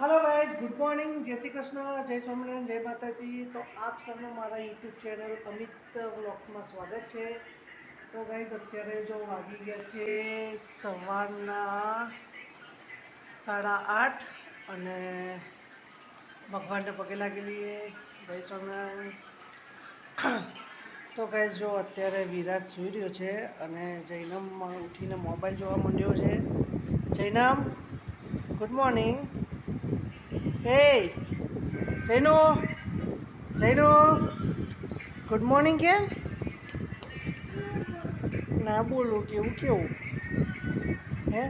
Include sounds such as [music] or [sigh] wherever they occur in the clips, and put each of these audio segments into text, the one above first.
Hello guys good morning જય શ્રી કૃષ્ણ, જય સ્વામિનારાયણ, જય માતાજી. તો આપ સૌનું મારા યુટ્યુબ ચેનલ અમિત વ્લોગ્સમાં સ્વાગત છે. તો ગાઈઝ અત્યારે જો વાગી ગયા છે સવારના સાડા આઠ અને ભગવાનને પગે લાગેલી જય સ્વામિનારાયણ. તો ગાઈઝ જો અત્યારે વિરાટ સૂઈ રહ્યો છે અને જૈનમ ઉઠીને મોબાઈલ જોવા માંડ્યો છે. જૈનમ ગુડ મોર્નિંગ હે જૈનો જૈનુ ગુડ મોર્નિંગ કે ના બોલું કેવું કેવું હે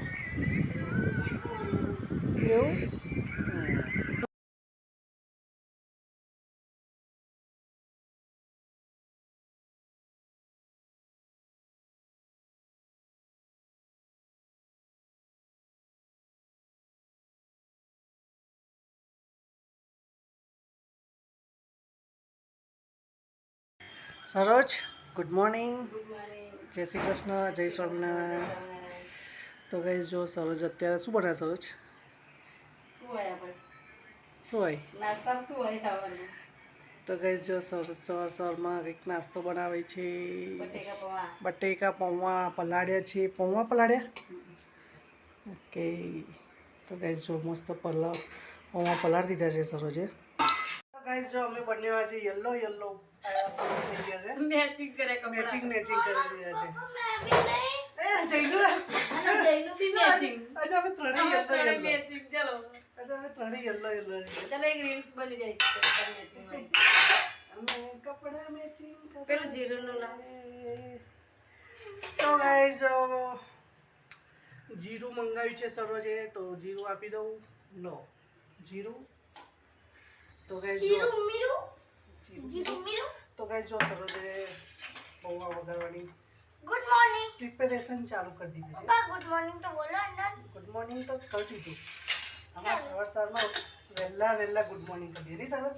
એવું સરોજ ગુડ મોર્નિંગ જય શ્રી કૃષ્ણ જય સ્વામિનારાયણ. તો કઈ જો સરોજ અત્યારે શું બનાવે સરોજ? શું હોય તો કઈ જો સર સર સરમાં કંઈક નાસ્તો બનાવે છે. બટેકા પૌવા. પલાળ્યા છે. પૌવા પલાળ્યા? ઓકે તો ગાઈઝ જો મસ્ત પલા પૌવા પલાળી દીધા છે સરોજે. તો ગાઈઝ જો અમે બંને આજે યલો યલો થઈ ગયા છે. મેચિંગ કરે મેચિંગ મેચિંગ કરી દીધા છે. એ જઈનું જઈનું બી મેચિંગ અચ્છા અમે ત્રણેય યલો યલો મેચિંગ ચલો. અચ્છા અમે ત્રણેય યલો યલો ચલો એક રીલ્સ બની જાય મેચિંગ અમે કપડા મેચિંગ પેલું જીરુંનું નામ. તો ગાઈઝ જીરું મંગાવ્યું છે સરોજે તો જીરું આપી દઉં. લો જીરું તો ગાઈઝ જો મીરું જીરું મીરું તો ગાઈઝ જો સરોજે પૌવા વગાડવાની ગુડ મોર્નિંગ પ્રિપેરેશન ચાલુ કરી દીધી છે ગુડ મોર્નિંગ તો બોલો અંદર ગુડ મોર્નિંગ તો કરી દીધું અમાર સવાર સવારમાં વહેલા વહેલા ગુડ મોર્નિંગ કરી દીધી સરોજ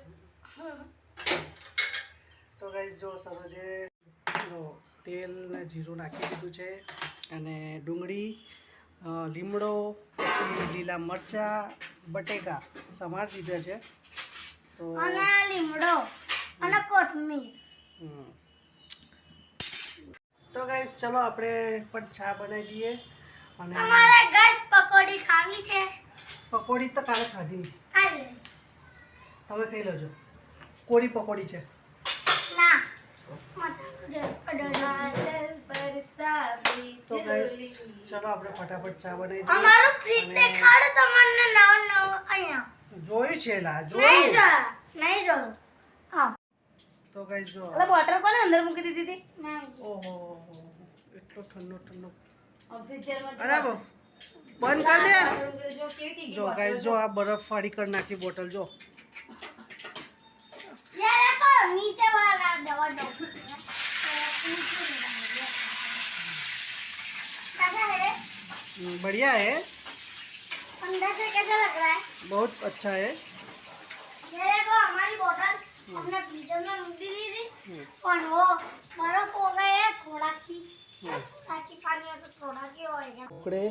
તો ગાઈસ જો સરોજે જો તેલ ને જીરું નાખી દીધું છે અને ડુંગળી લીમડો પછી લીલા મરચાં બટેકા સમાર દીધા છે. અને લીમડો અને કોથમીર. તો ગાઈસ ચલો આપણે પણ ચા બનાવી દઈએ. અને તમારે ગાઈસ પકોડી ખાવી છે? પકોડી તો કાલે ખાધી. તમે કહી લેજો. કોરી પકોડી છે. ના. તો ચલો. આપણે ફટાફટ ચા બનાવી દઈએ. અમારું ફ્રીજ દેખાડો તમને નવ નવ અહીંયા. જોયું છે લા નહીં જોયું જોયા નહીં જોયું હા તો ગાઈઝ જો એટલે બોટલ કોને અંદર મૂકી દીધી હતી નહીં ઓહો એટલો ઠંડો ઠંડો ફ્રીઝરમાં અરે બો બંધ કરી દે જો કેવી થઈ ગઈ જો ગાઈઝ જો આ બરફ વાળી કરી નાખી બોટલ જો ये देखो नीचे वाला दवा दो कैसा है हम्म, बढ़िया है अंदर से कैसा लग रहा है बहुत अच्छा है ये देखो हमारी बोतल हमने फ्रीजर में मूक दी थी हम्म, और वो बर्फ हो गए है थोड़ा की हम्म. ताकि पानी हो तो थोड़ा की होएगा ઉકળે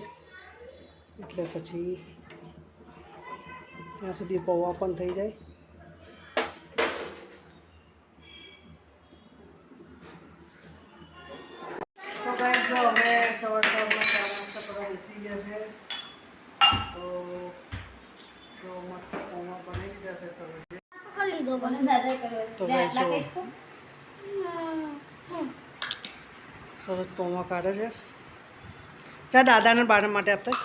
એટલે પછી ત્યાં સુધી પૌવા પણ થઈ જાય તો ભાઈ જો. સરસ તોમા કાઢે છે. ચા દાદાને બાળક માટે આપતા.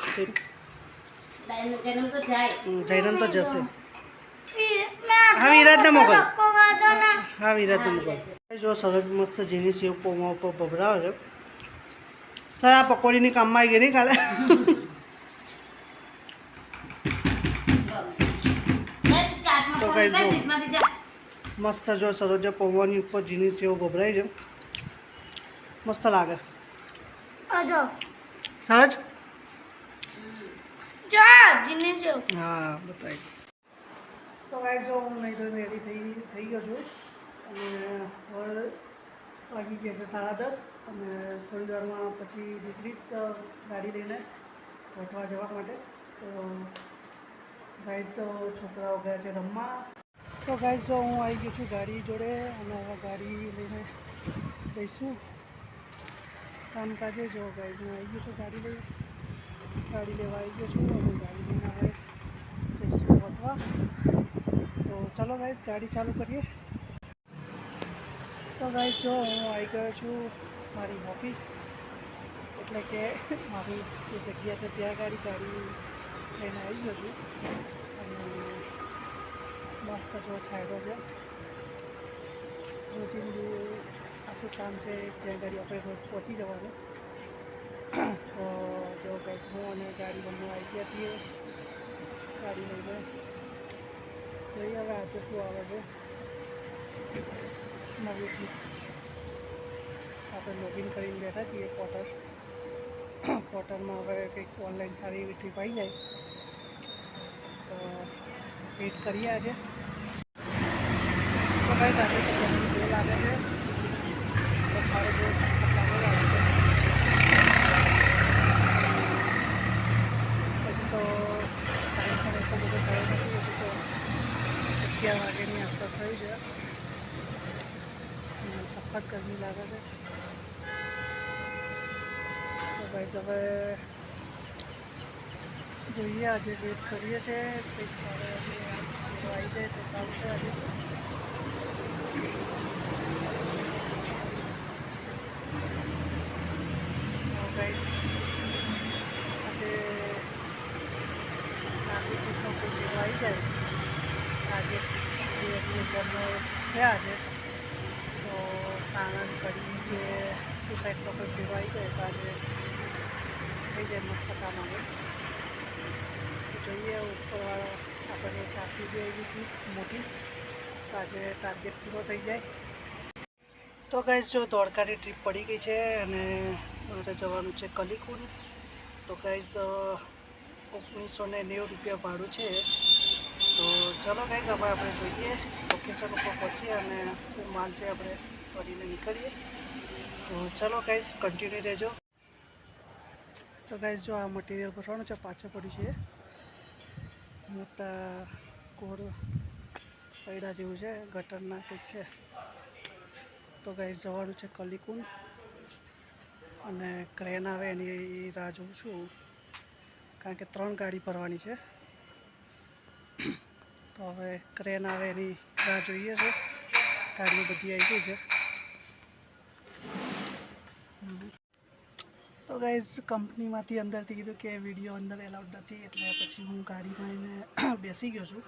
જયરામ તો જશે. હા વિરાજને મોકલ. હા વિરાજને મોકલ. જો સરસ મસ્ત જીની સેવ પોમા ઉપર ભભરાવે છે. સર આ પકોડીની કામમાં આવી ગઈ નહીં કાલે? ગઈ જો મસ્ત જો સરોજા પૌવાની ઉપર ઝીણી સેવ ગભરાઈ છે મસ્ત લાગે સરજ હા બતાવી તો ગાઈઝ જો હું નહીં તો રેડી થઈ થઈ ગયો છું અને હવે વાગી ગયા છે સાડા દસ અને થોડી વારમાં પછી નીકળીશ ગાડી લઈને વટવા જવા માટે તો ગાઈસ છોકરાઓ ગયા છે રમવા. તો ગાઈસ જો હું આવી ગયો છું ગાડી જોડે અને હવે ગાડી લઈને જઈશું. કામકાજે જો ગાઈસ હું આવી ગયો છું ગાડી લઈ. ગાડી લેવા આવી ગયો છું અને ગાડી લઈને હવે જઈશું વધવા તો ચાલો ગાઈસ ગાડી ચાલુ કરીએ. તો ગાઈસ જો હું આવી ગયો છું મારી ઓફિસ એટલે કે મારી જે જગ્યા છે, ત્યાં ગાડી ગાડી લઈને આવી ગયો અને મસ્ત જો છાંયડો છે. રોજિંદુ આખું કામ છે ત્યાં ગાડી આપણે રોજ પહોંચી જવાનું. તો જો કંઈક હું અને ગાડી બંને આવી ગયા છીએ. ગાડી લઈને. જોઈએ હવે આજે શું આવે છે? નવી આપણે લોગિન કરીને બેઠા છીએ પોર્ટલ. પોર્ટલમાં હવે કંઈક ઓનલાઈન સારી એવી ટ્રીપ આવી જાય. તો વેઇટ કરીએ આજે તો ભાઈ આજે તો ગરમી બહુ લાગે છે તો મારે બહુ સખત લાગે લાગે છે પછી તો ટાઈમ પણ એટલો બધો થયો નથી હજુ તો અગિયાર વાગ્યાની આસપાસ થયું છે અને સખત ગરમી લાગે છે તો ભાઈ હવે જોઈએ આજે વેટ કરીએ છીએ. કંઈક સારો આવી જાય તો સારું છે આજે guys, આજે નાગરિકનો કોઈ જેવો આવી જાય? આજે જે જન્મ છે આજે તો સાણંદ કરી કે એ સાઈડનો કોઈ ફેરો આવી જાય તો આજે થઈ જાય મસ્ત કામ આવે. જોઈએ ઉપરવાળો આપણને એક આપી દે એવી હતી મોટી, તો આજે ટાર્ગેટ પૂરો થઈ જાય. તો ગાઈસ જો ધોળકાની ટ્રીપ પડી ગઈ છે અને મારે જવાનું છે કલીકુંડ તો ગાઈઝ ઓગણીસો ને નેવું રૂપિયા ભાડું છે. તો ચલો ગાઈઝ હવે આપણે જોઈએ લોકેશન ઉપર પહોંચીએ અને શું માલ છે આપણે ફરીને નીકળીએ. તો ચલો ગાઈસ કન્ટિન્યુ રહેજો. તો ગાઈઝ જો આ મટીરિયલ ભરવાનું છે, પાછળ પડ્યું છે. મોટા કોર પૈડા જેવું છે, ગટરના કંઈક છે. તો ગાઈ જવાનું છે કલીકુંડ અને ક્રેન આવે એની રાહ જોઉં છું. કારણ કે ત્રણ ગાડી ભરવાની છે. તો હવે ક્રેન આવે એની રાહ જોઈએ છે. ગાડીઓ બધી આવી ગઈ છે હમ. તો ગાઈઝ કંપનીમાંથી અંદરથી કીધું કે વીડિયો અંદર એલાઉડ નથી, એટલે પછી હું ગાડીમાં એને [clears throat] બેસી ગયો છું.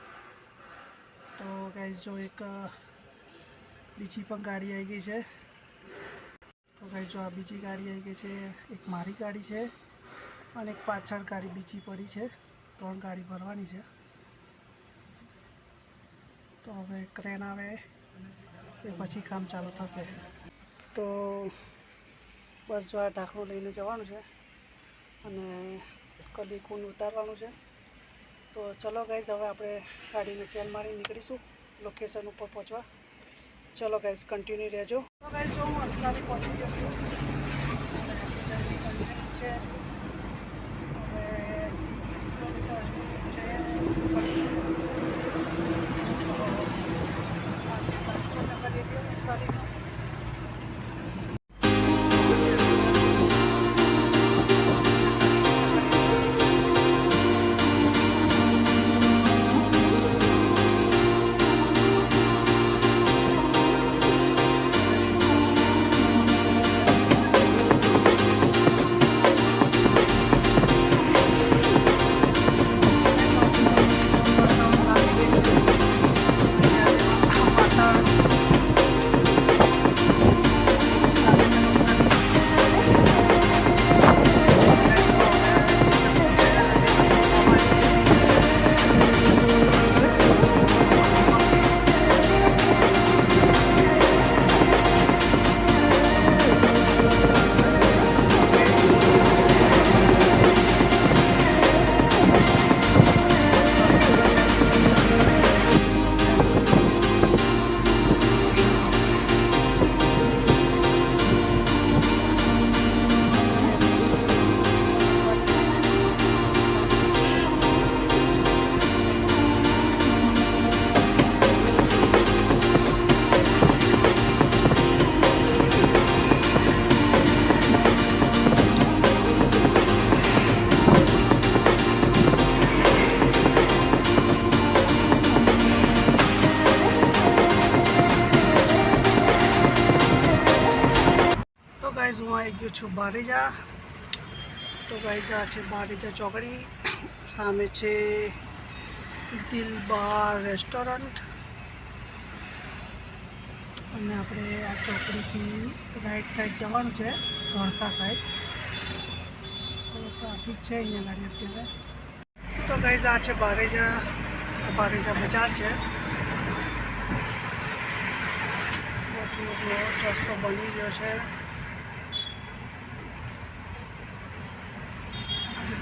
તો ગાઈઝ જો એક, બીજી પણ ગાડી આવી ગઈ છે. તો ગાઈઝ જો આ બીજી ગાડી આવી ગઈ છે, એક મારી ગાડી છે અને એક પાછળ ગાડી બીજી પડી છે. ત્રણ ગાડી ભરવાની છે. તો હવે ક્રેન આવે, એ પછી કામ ચાલુ થશે. તો બસ જો આ ઢાંકણું લઈને જવાનું છે અને કલી કુંડ ઉતારવાનું છે. તો ચલો ગાઈઝ હવે આપણે ગાડીને સેલ મારી નીકળીશું લોકેશન ઉપર પહોંચવા. ચલો ગાઈઝ કન્ટિન્યુ રહેજો. ગાઈઝ જો હું અસલાની પહોંચી ગયો છું. છે આવી ગયો છું બારેજા. તો ગાઈઝ આ છે બારેજા ચોકડી. સામે છે દિલ બાર રેસ્ટોરન્ટ અને આપણે આ ચોકડીથી રાઈટ સાઈડ જવાનું છે ધોળકા સાઈડ તો ટ્રાફિક છે અહીંયા ગાડી અત્યારે. તો ગાઈઝ આ છે બારેજા. બારેજા બજાર છે. રસ્તો બની ગયો છે.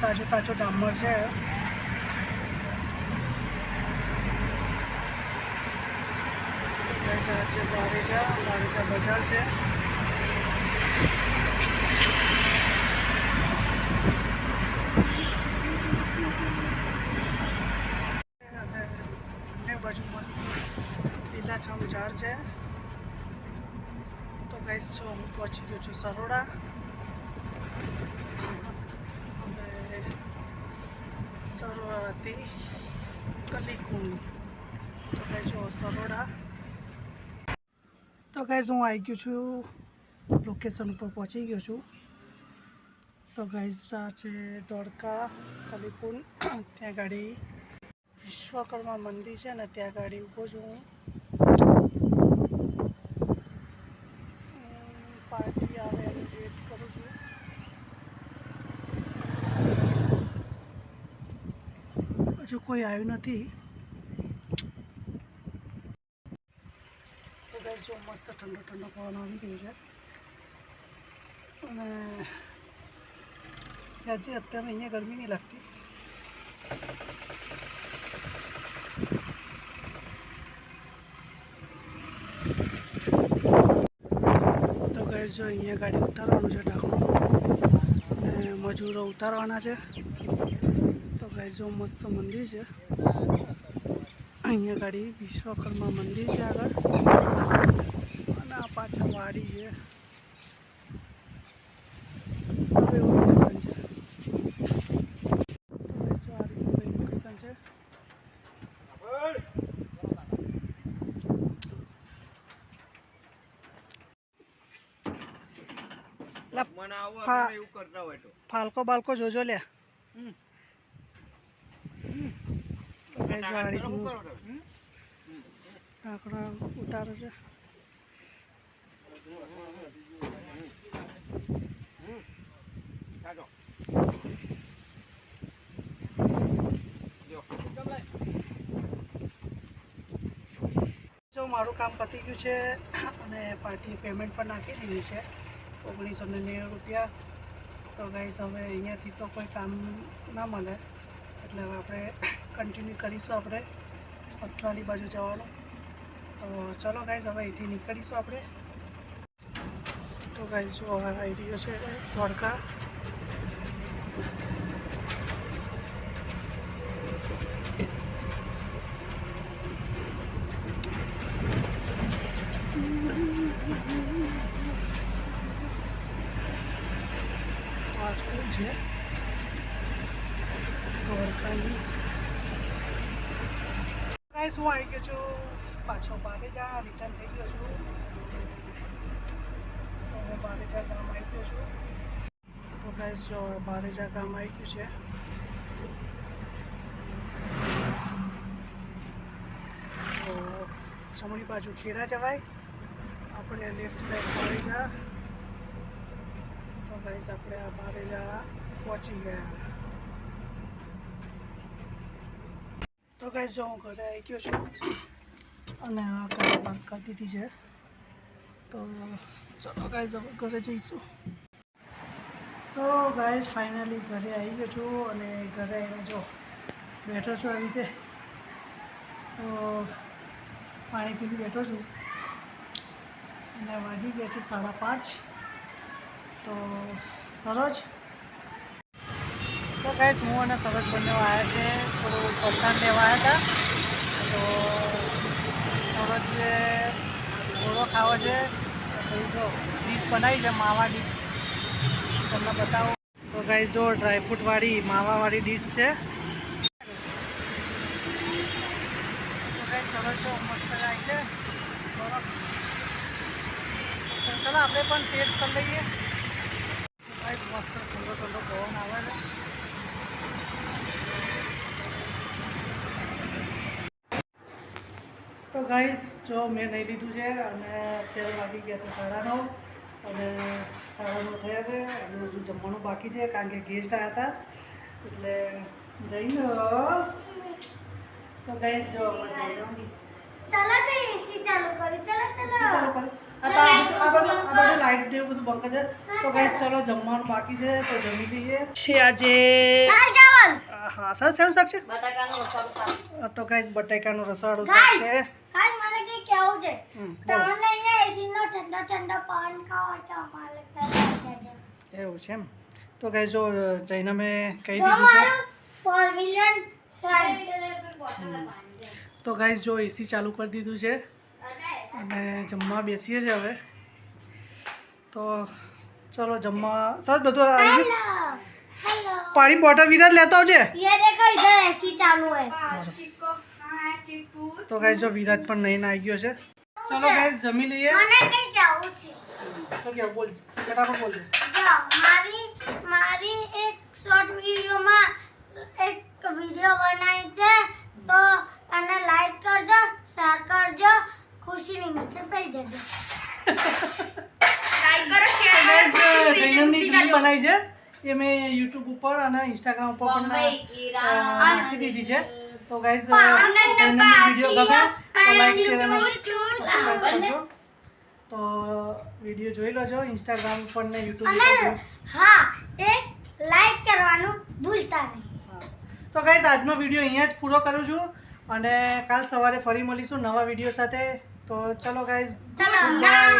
તાજો તાજો ડામર છે. છે બારેજા બજાર છે બાજુ મસ્ત લીલાછમ ઝાડ છે. તો ગઈ છો હું પહોંચી ગયો છું સરોડા અને સરોવરથી કલીકુંડ. તો કહે છો સરોડા. તો ગાઈસ હું આવી ગયો છું લોકેશન ઉપર પહોંચી ગયો છું. તો ગાઈસ આ છે દ્વારકા, કલીકુંડ. [clears throat] ત્યાં ગાડી વિશ્વકર્મા મંદિર છે ને, ત્યાં ગાડી ઊભો છું હું અમ, પાર્ટી આવે એની વેટ કરું છું હજુ કોઈ આવ્યું નથી. તો ગાઈસ જો મસ્ત ઠંડો ઠંડો પવન આવી ગયો છે. અને સાચી અત્યારે અહીંયા ગરમી નહીં લાગતી. તો કહે જો અહીંયા ગાડી ઉતારવાનું છે ઢાંકણું. અને મજૂરો ઉતારવાના છે. તો જો મસ્ત મંદિર છે. અહીંયા ગાડી વિશ્વકર્મા મંદિર છે આગળ. અને આ પાછળ વાડી છે. સારું એવું લોકેશન છે. આ રીતનું લોકેશન છે? મને આવું એવું કરતા હોય ફાલકો બાલકો જોજો લે તો તમે? ઉતારે છે. જો. મારું કામ પતી ગયું છે અને પાર્ટી પેમેન્ટ પણ નાખી દીધું છે ઓગણીસો ને નેવું રૂપિયા. તો ગાઈસ હવે અહીંયાથી તો કોઈ કામ ના મળે. એટલે હવે આપણે કન્ટિન્યુ કરીશું આપણે અસલાલી બાજુ જવાનું. તો ચલો ગાઈઝ હવે અહીંથી નીકળીશું આપણે. તો ગાઈઝ જો હવે આવી રહ્યો છે દ્વારકા આ સ્કૂલ છે દ્વારકાની ગાઈસ હું આવી ગયો છું બારેજા રિટર્ન થઈ ગયો છું. તો હું બારેજા ગામ આવી ગયો છું. તો ગાઈસ જો બારેજા ગામ આવી ગયું છે. તો જમણી બાજુ ખેડા જવાય. આપણે લેફ્ટ સાઈડ બારેજા તો ગાઈસ આપણે આ બારેજા પહોંચી ગયા. તો ગાઈસ જો હું ઘરે આવી ગયો છું. અને આ પાર્ક કરી દીધી છે. તો ચલો ગાય ઘરે જઈશું. તો ગાઈસ ફાઇનલી ઘરે આવી ગયો છું અને ઘરે આવીને જો બેઠો છું આવી રીતે. તો પાણી પીને બેઠો છું. અને વાગી ગયા છે સાડા પાંચ. તો સરોજ? તો ગાઈસ હું અને સરોજ બંને આવ્યા છે. થોડું પરસાદ લેવા આવ્યા હતા. તો સરોજે ઘોડો ખાવો છે. તો ડીશ બનાવી છે, માવા ડીશ તમને બતાવો. તો ગાઈ જો ડ્રાયફ્રૂટવાળી માવાવાળી ડીશ છે. તો સરોજ જો મસ્ત જાય છે. તો ચલો, આપણે પણ ટેસ્ટ કરી લઈએ. મસ્ત ઠંડો ઠંડો પવન આવે છે. તો ગાઈસ જો મેં નહીં લીધું છે અને અત્યારે વાગી ગયા છે સાડા નવ અને સાડા નવ થયા છે અને હજુ જમવાનું બાકી છે કારણ કે ગેસ્ટ આવ્યા હતા. એટલે જઈને તો ગાઈસ જો તો એસી ચાલુ કરી ચલો ચલો. ચાલો કરો. આ તો આ આ બધું આ બધું લાઈટ ને બધું બંધ કરી તો ગાઈસ ચલો. જમવાનું બાકી છે તો જમી લઈએ. છે આજે હા સરસ સરસ છે? બટાકાનું રસાવાળું શાક છે. કાલ મને કે કેવું છે. તમને અહીંયા એસી ઠંડો ઠંડો પવન ખાવો તો અમારે એવું છે એમ? તો કઈ જો જઈને મેં કહી દીધું છે. ફોર વ્હીલર તો ગાઈઝ જો એસી ચાલુ કરી દીધું છે. અને જમવા બેસીએ છીએ હવે. તો ચલો જમવા સર બધું આવી પાણી બોટલ વિરાજ લેતો આવજે. ચાલુ હોય. તો ગાઈસ જો વિરાજ પણ નહીં આવી ગયો છે. ચલો ગાઈસ જમી લઈએ. મને કઈ જાવું છે? તો કે બોલ ફટાફટ બોલ. જો મારી મારી એક શોર્ટ વિડીયોમાં એક વીડિયો બનાવી છે. તો અને લાઈક કરજો શેર કરજો ખુશીની નીચે કરી દેજો. જૈનમની એક રીલ બનાવી છે. એ મેં યુટ્યુબ ઉપર અને ઇન્સ્ટાગ્રામ ઉપર પણ કિરા નાખી દીધી છે. તો ગાઈઝ જૈનમની વીડિયો ગમે તો લાઈક શેર અને સબસ્ક્રાઈબ કરજો. તો વીડિયો જોઈ લેજો ઇન્સ્ટાગ્રામ ઉપર ને યુટ્યુબ હા એ લાઈક કરવાનું ભૂલતા નહીં. તો ગાઈઝ આજનો વીડિયો અહીંયા જ પૂરો કરું છું અને કાલ સવારે ફરી મળીશું નવા વીડિયો સાથે. તો ચલો ગાઈઝ બાય